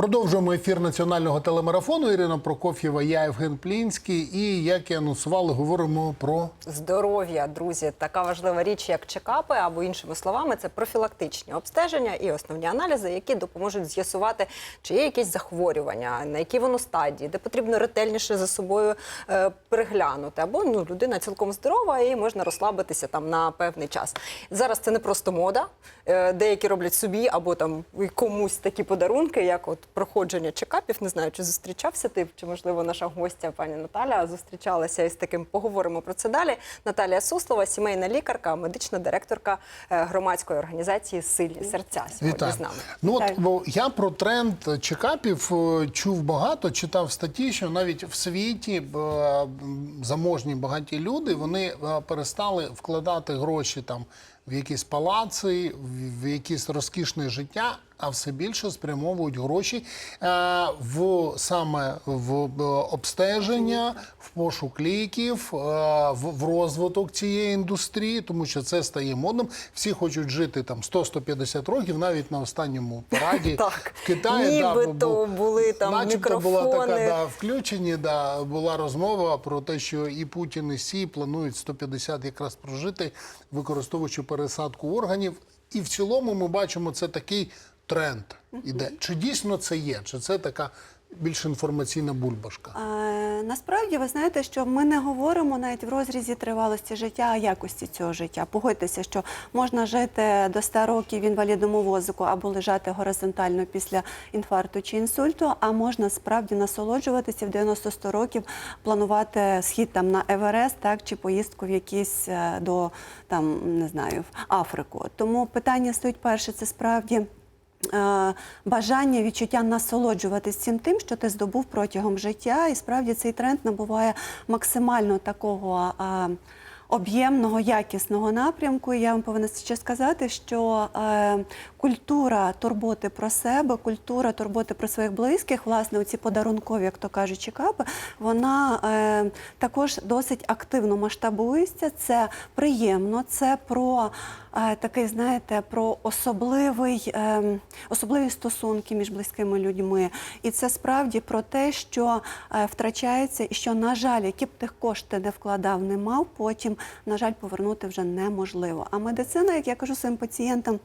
Продовжуємо ефір національного телемарафону. Ірина Прокоф'єва, я Євген Плінський. І як і анонсували, говоримо про Здоров'я, друзі, така важлива річ, як чекапи, або іншими словами, це профілактичні обстеження і основні аналізи, які допоможуть з'ясувати, чи є якісь захворювання, на якій воно стадії, де потрібно ретельніше за собою е, переглянути. Або ну людина цілком здорова і можна розслабитися там на певний час. Зараз це не просто мода. Е, деякі роблять собі або там комусь такі подарунки, як от проходження чекапів. Не знаю, чи зустрічався ти, чи можливо наша гостя пані Наталя зустрічалася із таким. Поговоримо про це далі. Наталія Суслова, сімейна лікарка, медична директорка е, громадської організації Сильні серця. Сьогодні Вітаю. з нами. Ну от бо я про тренд чекапів е, чув багато, читав статті, що навіть в світі е, заможні багаті люди вони перестали вкладати гроші там в якісь палаци, в- якесь розкішне життя. А все більше спрямовують гроші е, в саме в е, обстеження, в пошук ліків, е, в, в розвиток цієї індустрії, тому що це стає модним. Всі хочуть жити там 100-150 років, навіть на останньому параді Так. в Китаї. Нібито бу- були там начебто була така да, включені, да, була розмова про те, що і Путін, і Сі планують 150 якраз прожити, використовуючи пересадку органів. І в цілому ми бачимо, це такий тренд іде. Чи дійсно це є? Чи це така більш інформаційна бульбашка? Е, Насправді ви знаєте, що ми не говоримо навіть в розрізі тривалості життя, а якості цього життя. Погодьтеся, що можна жити до 100 років в інвалідному возику або лежати горизонтально після інфаркту чи інсульту, а можна справді насолоджуватися в 90-100 років, планувати схід там на Еверест, так чи поїздку в якісь е, до там не знаю в Африку. Тому питання стоїть перше, це справді. Е, Бажання, відчуття насолоджуватись цим тим, що ти здобув протягом життя, і справді цей тренд набуває максимально такого об'ємного, якісного напрямку. І я вам повинна ще сказати, що е, культура турботи про себе, культура турботи про своїх близьких, власне, оці подарункові, як то кажуть, чекапи, вона е, також досить активно масштабується. Це приємно, це про такий, знаєте, про особливий, е, особливі стосунки між близькими людьми. І це справді про те, що е, втрачається, і що, на жаль, які б тих кошти не вкладав, не мав, потім, на жаль, повернути вже неможливо. А медицина, як я кажу своїм пацієнтам.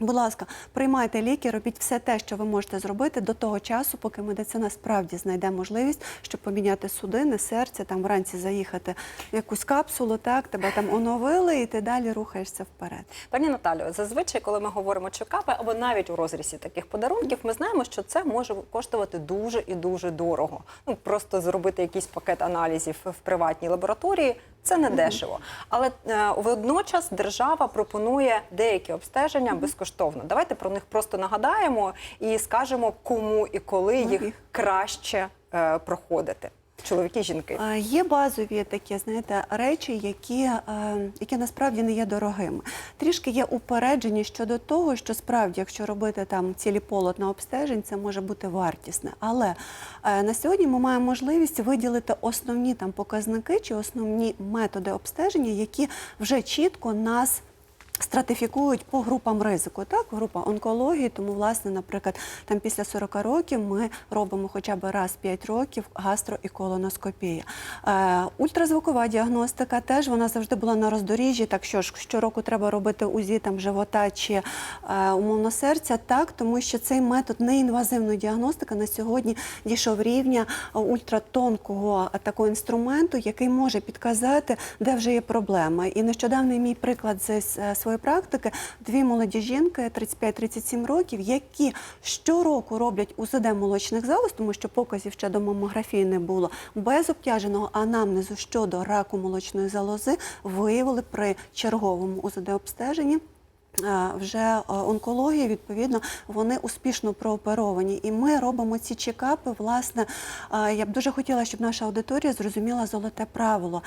Будь ласка, приймайте ліки, робіть все те, що ви можете зробити до того часу, поки медицина справді знайде можливість, щоб поміняти судини, серце, там вранці заїхати якусь капсулу, так тебе там оновили, і ти далі рухаєшся вперед. Пані Наталю, зазвичай, коли ми говоримо чекапи, або навіть у розрізі таких подарунків, ми знаємо, що це може коштувати дуже і дуже дорого. Ну просто зробити якийсь пакет аналізів в приватній лабораторії. Це не дешево, але е, водночас держава пропонує деякі обстеження безкоштовно. Давайте про них просто нагадаємо і скажемо, кому і коли їх краще е, проходити. Чоловіки, жінки. Є базові такі, знаєте, речі, які, е, які насправді не є дорогими. Трішки є упереджені щодо того, що справді, якщо робити там цілі полотна обстежень, це може бути вартісне. Але е, на сьогодні ми маємо можливість виділити основні там показники чи основні методи обстеження, які вже чітко нас. Стратифікують по групам ризику. Так, група онкології, тому, власне, наприклад, там після 40 років ми робимо хоча б раз в 5 років гастро і колоноскопія. Е, ультразвукова діагностика теж вона завжди була на роздоріжжі. Так що ж щороку треба робити УЗІ там живота чи е, умовно серця, так тому що цей метод неінвазивної діагностики на сьогодні дійшов рівня ультратонкого такого інструменту, який може підказати, де вже є проблема. І нещодавний мій приклад з е, своєї практики: дві молоді жінки 35-37 років, які щороку роблять УЗД молочних залоз, тому що показів ще до мамографії не було. Без обтяженого анамнезу щодо раку молочної залози виявили при черговому УЗД обстеженні. е, Вже е, онкології, відповідно, вони успішно прооперовані, і ми робимо ці чекапи. Власне, е, я б дуже хотіла, щоб наша аудиторія зрозуміла золоте правило.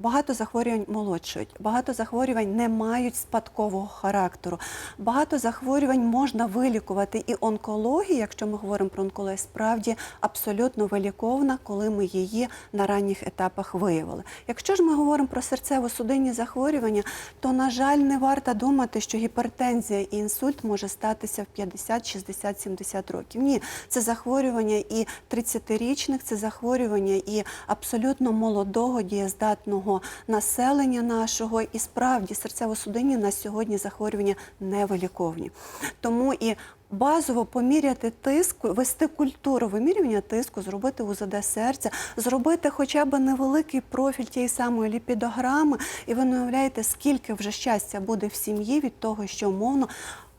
Багато захворювань молодшують, багато захворювань не мають спадкового характеру. Багато захворювань можна вилікувати. І онкологія, якщо ми говоримо про онкологію, справді абсолютно виліковна, коли ми її на ранніх етапах виявили. Якщо ж ми говоримо про серцево-судинні захворювання, то, на жаль, не варто думати, що гіпертензія і інсульт може статися в 50, 60, 70 років. Ні, це захворювання і 30-річних, це захворювання і абсолютно молодого, дієздатного населення нашого. І справді серцево-судинні на сьогодні захворювання невиліковні. Тому і Базово поміряти тиск, вести культуру вимірювання тиску, зробити УЗД серця, зробити хоча б невеликий профіль тієї самої ліпідограми, і ви уявляєте, скільки вже щастя буде в сім'ї від того, що умовно.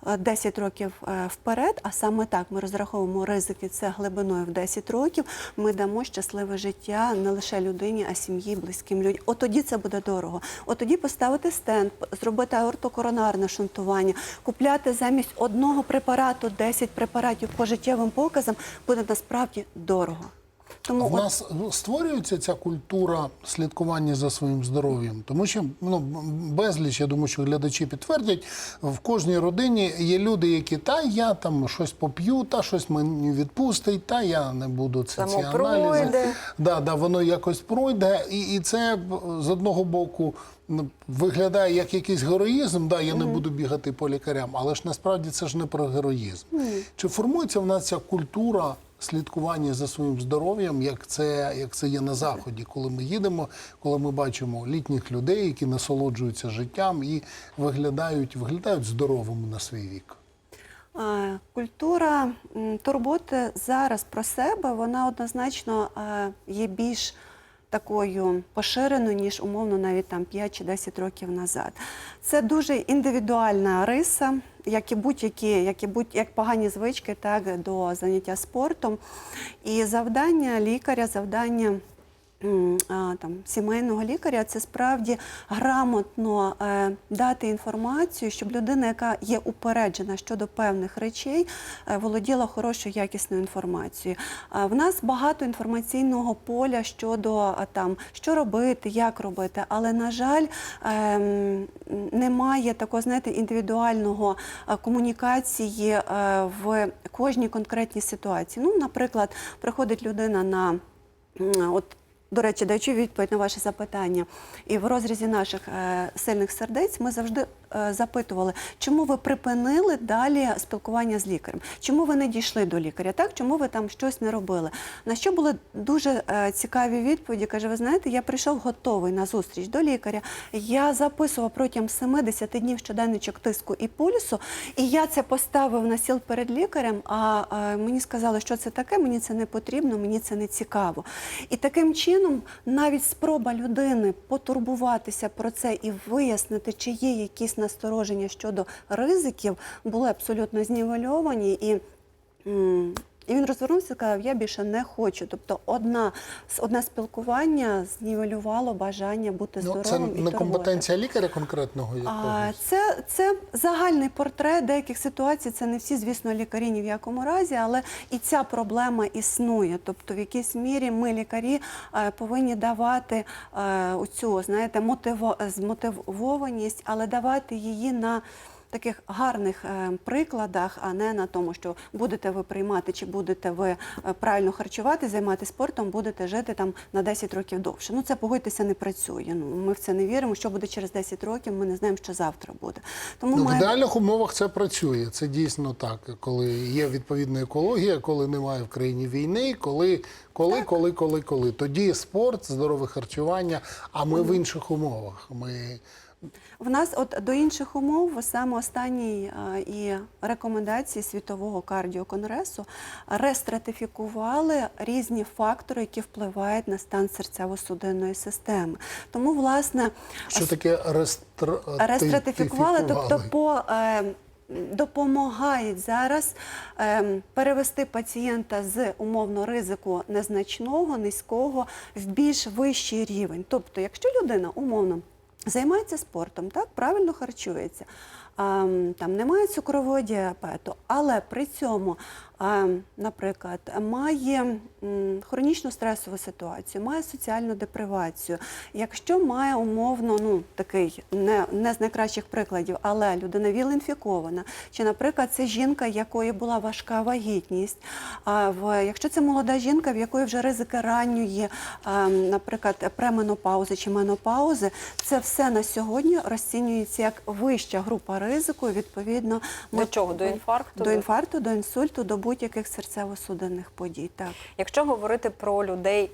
Е, 10 років е, вперед, а саме так ми розраховуємо ризики це глибиною в 10 років. Ми дамо щасливе життя не лише людині, а сім'ї, близьким людям. От тоді це буде дорого. От тоді поставити стенд, зробити аортокоронарне шунтування, купляти замість одного препарату 10 препаратів по життєвим показам буде насправді дорого. Тому В нас створюється ця культура слідкування за своїм здоров'ям, тому що ну безліч, я думаю, що глядачі підтвердять, в кожній родині є люди, які та я там щось поп'ю, та щось мені відпустить, та я не буду це ці Само аналізи. пройде. Да, да, воно якось пройде, і, і це з одного боку. ну, Виглядає як якийсь героїзм, да, я не буду бігати по лікарям, але ж насправді це ж не про героїзм. Чи формується в нас ця культура слідкування за своїм здоров'ям, як це, як це є на заході, коли ми їдемо, коли ми бачимо літніх людей, які насолоджуються життям і виглядають, виглядають здоровими на свій вік. Культура турботи зараз про себе, вона однозначно є більш такою поширеною, ніж умовно навіть там 5 чи 10 років назад. Це дуже індивідуальна риса, як і будь-які, як і будь як погані звички, так до заняття спортом. І завдання лікаря, завдання там, сімейного лікаря це справді грамотно е, дати інформацію, щоб людина, яка є упереджена щодо певних речей, е, володіла хорошою якісною інформацією. В нас багато інформаційного поля щодо там, що робити, як робити, але, на жаль, ем, немає такого, знаєте, індивідуального комунікації е, в кожній конкретній ситуації. Ну, наприклад, приходить людина на от до речі, даючи відповідь на ваше запитання, і в розрізі наших е, сильних сердець ми завжди запитували, чому ви припинили далі спілкування з лікарем, чому ви не дійшли до лікаря, так чому ви там щось не робили. На що були дуже е, цікаві відповіді. Каже, ви знаєте, я прийшов готовий на зустріч до лікаря. Я записував протягом 70 днів щоденничок тиску і пульсу, і я це поставив на сіл перед лікарем. А е, мені сказали, що це таке, мені це не потрібно, мені це не цікаво. І таким чином навіть спроба людини потурбуватися про це і вияснити, чи є якісь настороження щодо ризиків, були абсолютно знівельовані і. І він розвернувся і сказав, я більше не хочу. Тобто одна, одне спілкування знівелювало бажання бути Ну, здоровим це і не компетенція лікаря конкретного А, це, це загальний портрет деяких ситуацій. Це не всі, звісно, лікарі ні в якому разі, але і ця проблема існує. Тобто, в якійсь мірі ми, лікарі, е, повинні давати е, оцю, знаєте, мотиво, змотивованість, але давати її на. Таких гарних е, прикладах, а не на тому, що будете ви приймати, чи будете ви е, правильно харчувати, займатися спортом, будете жити там на 10 років довше. Ну це погодьтеся, не працює. Ну ми в це не віримо. Що буде через 10 років? Ми не знаємо, що завтра буде. Тому Ну, в маємо- ідеальних умовах це працює. Це дійсно так. Коли є відповідна екологія, коли немає в країні війни, коли, коли, коли, коли, коли. Тоді спорт, здорове харчування, а ми в інших умовах. Ми В нас от до інших умов саме останні а, і рекомендації світового кардіоконгресу рестратифікували різні фактори, які впливають на стан серцево-судинної системи. Тому, власне, що таке рестр... рестратифікували, тобто по. Е, Допомагають зараз е, перевести пацієнта з умовно ризику незначного, низького в більш вищий рівень. Тобто, якщо людина умовно займається спортом, так правильно харчується, там немає цукрового діабету, але при цьому наприклад, має хронічну стресову ситуацію, має соціальну депривацію, якщо має умовно, ну такий не, не з найкращих прикладів, але людина віл-інфікована, чи, наприклад, це жінка, якої була важка вагітність, а в якщо це молода жінка, в якої вже ризики ранньої, наприклад, пременопаузи чи менопаузи, це все на сьогодні розцінюється як вища група ризику. Відповідно, До чого? До інфаркту? До інфаркту, до інсульту, до будь-яких серцево-судинних подій. Так. Якщо говорити про людей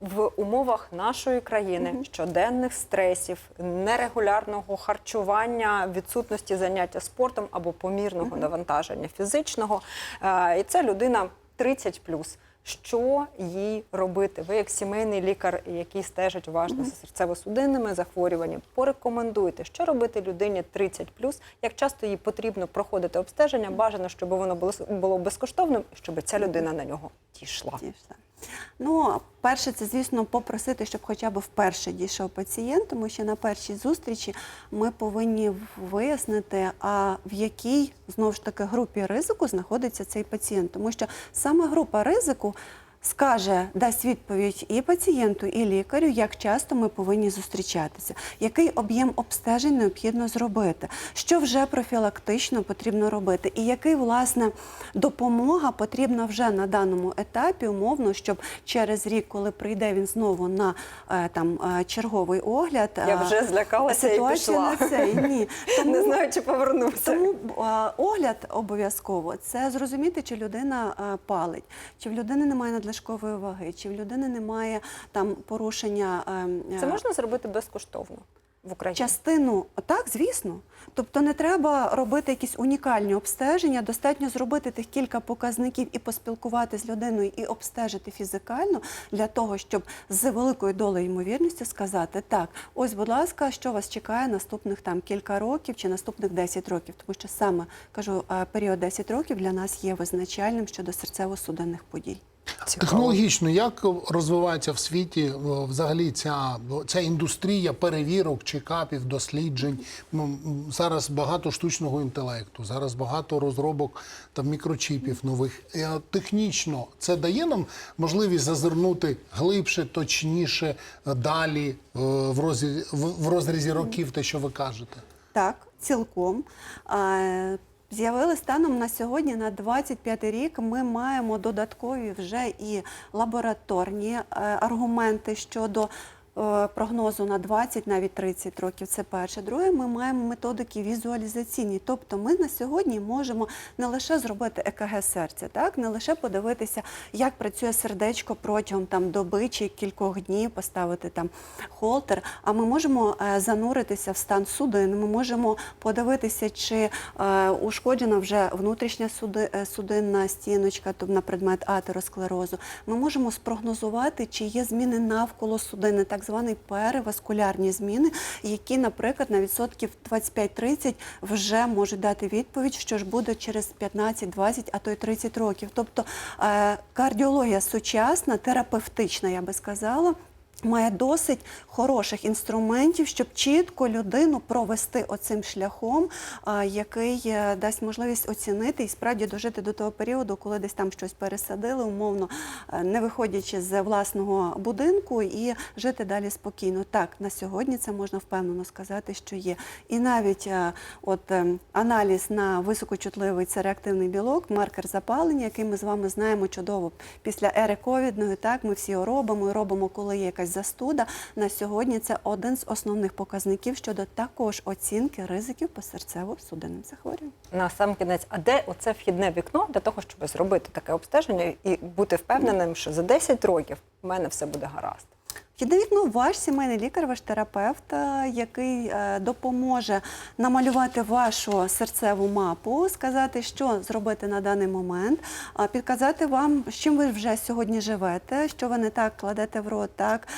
в умовах нашої країни, щоденних стресів, нерегулярного харчування, відсутності заняття спортом або помірного навантаження фізичного, е, і це людина 30 Що їй робити? Ви, як сімейний лікар, який стежить уважно за серцево-судинними захворюваннями, порекомендуйте, що робити людині 30 як часто їй потрібно проходити обстеження, бажано, щоб воно було, безкоштовним, щоб ця людина на нього дійшла. Ну, перше, це, звісно, попросити, щоб хоча б вперше дійшов пацієнт, тому що на першій зустрічі ми повинні вияснити, а в якій знову ж таки групі ризику знаходиться цей пацієнт. Тому що саме група ризику скаже, дасть відповідь і пацієнту, і лікарю, як часто ми повинні зустрічатися, який об'єм обстежень необхідно зробити, що вже профілактично потрібно робити, і який, власне, допомога потрібна вже на даному етапі, умовно, щоб через рік, коли прийде він знову на е, там е, черговий огляд, Я е, вже злякалася і пішла. на це ні. Не знаю, чи повернуся. Тому огляд обов'язково це зрозуміти, чи людина палить, чи в людини немає надлишкової ваги, чи в людини немає там порушення. Це можна зробити безкоштовно в Україні? Частину так, звісно. Тобто не треба робити якісь унікальні обстеження. Достатньо зробити тих кілька показників і поспілкуватися з людиною і обстежити фізикально для того, щоб з великою долею ймовірності сказати так, ось, будь ласка, що вас чекає наступних там кілька років чи наступних 10 років, тому що саме кажу, період 10 років для нас є визначальним щодо серцево-судинних подій. Цікаво. Технологічно, як розвивається в світі е, взагалі ця, ця індустрія перевірок, чекапів, досліджень? Ну, Зараз багато штучного інтелекту, зараз багато розробок там мікрочіпів нових. Е, Технічно це дає нам можливість зазирнути глибше, точніше, е, далі в розрізі, в розрізі років, те, що ви кажете. Так, цілком. З'явили станом на сьогодні, на 25 рік, ми маємо додаткові вже і лабораторні е, аргументи щодо прогнозу на 20, навіть 30 років. Це перше. Друге, ми маємо методики візуалізаційні. Тобто ми на сьогодні можемо не лише зробити ЕКГ серця, так не лише подивитися, як працює сердечко протягом там доби чи кількох днів, поставити там холтер. А ми можемо е, зануритися в стан судин. Ми можемо подивитися, чи е, ушкоджена вже внутрішня е, судинна стіночка, тобто на предмет атеросклерозу. Ми можемо спрогнозувати, чи є зміни навколо судини, так звані переваскулярні зміни, які, наприклад, на відсотків 25-30 вже можуть дати відповідь, що ж буде через 15, 20, а то й 30 років. Тобто е, кардіологія сучасна, терапевтична, я би сказала. Має досить хороших інструментів, щоб чітко людину провести оцим шляхом, який е, дасть можливість оцінити і справді дожити до того періоду, коли десь там щось пересадили, умовно е, не виходячи з власного будинку і жити далі спокійно. Так, на сьогодні це можна впевнено сказати, що є. І навіть е, от е, аналіз на високочутливий це реактивний білок, маркер запалення, який ми з вами знаємо чудово після ери ковідної. Так, ми всі робимо і робимо, коли є якась застуда. На сьогодні це один з основних показників щодо також оцінки ризиків по серцево-судинним захворюванням. На сам кінець, а де оце вхідне вікно для того, щоб зробити таке обстеження і бути впевненим, що за 10 років в мене все буде гаразд? Вхідне вікно ваш сімейний лікар, ваш терапевт, е, який е, допоможе намалювати вашу серцеву мапу, сказати, що зробити на даний момент, а підказати вам, з чим ви вже сьогодні живете, що ви не так кладете в рот, так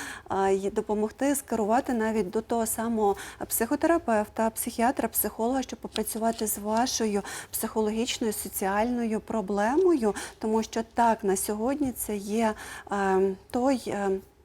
і допомогти скерувати навіть до того самого психотерапевта, психіатра, психолога, щоб попрацювати з вашою психологічною соціальною проблемою, тому що так на сьогодні це є е, той.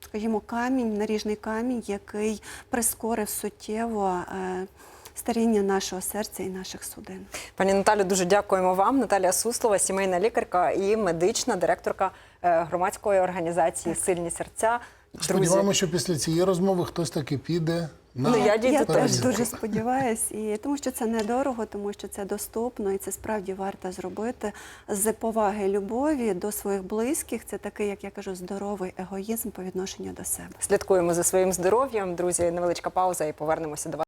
Скажімо, камінь, наріжний камінь, який прискорив суттєво е, старіння нашого серця і наших судин. Пані Наталі. дуже дякуємо вам. Наталія Суслова, сімейна лікарка і медична директорка е, громадської організації Сильні серця. Друзі, Сподіваємося, що після цієї розмови хтось таки піде на Ну, я дійду Я теж. теж дуже сподіваюся, і тому що це недорого, тому що це доступно, і це справді варто зробити з поваги любові до своїх близьких. Це такий, як я кажу, здоровий егоїзм по відношенню до себе. слідкуємо за своїм здоров'ям. Друзі, невеличка пауза і повернемося до вас.